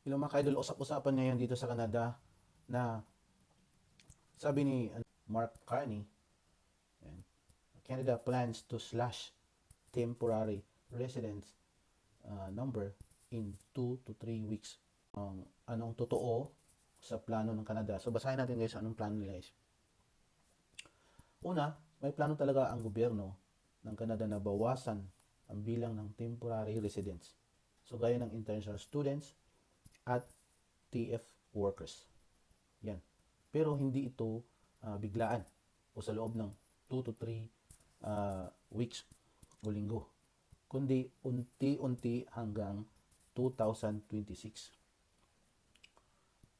Hello mga kaidol, usap-usapan ngayon dito sa Canada na sabi ni ano, Mark Carney, Canada plans to slash temporary residence uh, number in 2 to 3 weeks. Ang anong totoo sa plano ng Canada. So basahin natin guys anong plano nila guys. Una, may plano talaga ang gobyerno ng Canada na bawasan ang bilang ng temporary residents. So gaya ng international students at TF workers. Yan. Pero hindi ito ah, biglaan o sa loob ng 2 to 3 ah, weeks o linggo. Kundi unti-unti hanggang 2026.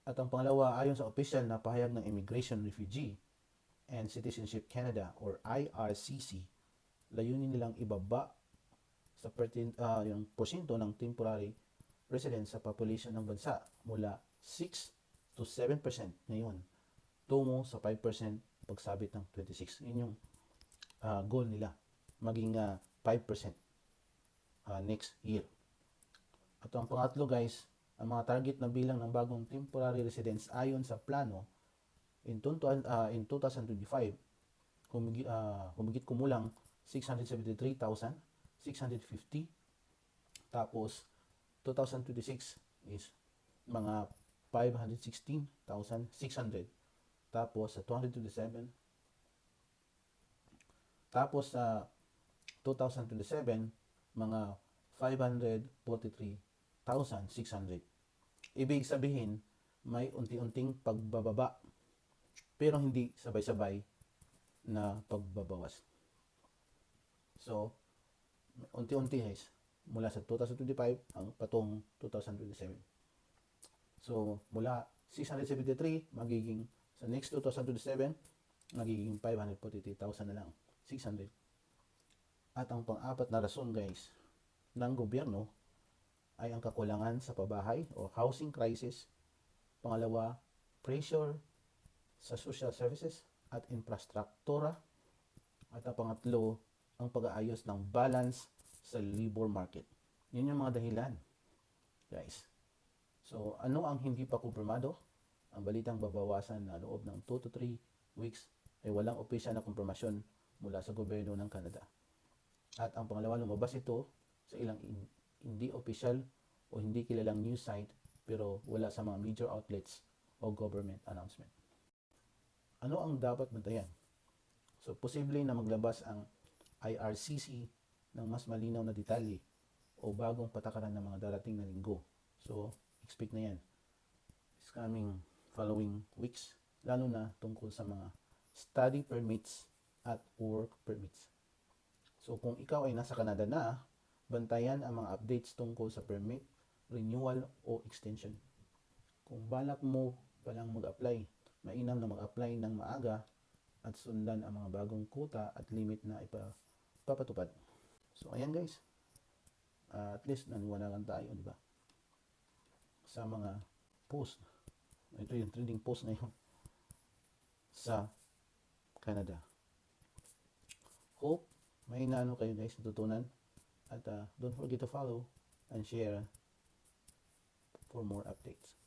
At ang pangalawa, ayon sa official na pahayag ng Immigration Refugee and Citizenship Canada or IRCC, layunin nilang ibaba sa pertin, ah, yung porsyento ng temporary residents sa population ng bansa mula 6 to 7% ngayon tungo sa 5% pagsabit ng 26. Yun yung ah, goal nila, maging ah, 5% ah, next year. At ang pangatlo guys, ang mga target na bilang ng bagong temporary residents ayon sa plano in, ah, in 2025, humigit, ah, humigit kumulang 673,650. Tapos, 2026 is mga 516,600. Tapos, sa 227, tapos sa 2027, mga 543,600. Ibig sabihin, may unti-unting pagbababa pero hindi sabay-sabay na pagbabawas. So, unti-unti guys, mula sa 2025 ang patong 2027. So, mula 673 magiging sa next 2027 magiging 543,000 na lang. 600. At ang pang-apat na rason guys ng gobyerno ay ang kakulangan sa pabahay o housing crisis. Pangalawa, pressure sa social services at infrastruktura. At ang pangatlo, ang pag-aayos ng balance sa labor market. Yun yung mga dahilan, guys. So, ano ang hindi pa kumpirmado? Ang balitang babawasan na loob ng 2 to 3 weeks ay walang opisyal na kumpirmasyon mula sa gobyerno ng Canada. At ang pangalawa, lumabas ito sa ilang in- hindi opisyal o hindi kilalang news site pero wala sa mga major outlets o government announcement. Ano ang dapat bantayan? So, posible na maglabas ang IRCC ng mas malinaw na detalye o bagong patakaran ng mga darating na linggo. So, expect na yan. It's coming following weeks, lalo na tungkol sa mga study permits at work permits. So, kung ikaw ay nasa Canada na, bantayan ang mga updates tungkol sa permit, renewal o extension. Kung balak mo palang mag-apply, mainam na mag-apply ng maaga at sundan ang mga bagong quota at limit na ipa- ipapatupad. So, ayan guys. Ah, at least naniwalagan tayo, di ba? Sa mga post. Ito yung trending post ngayon sa Canada. Hope may naano kayo guys natutunan. At ah, don't forget to follow and share for more updates.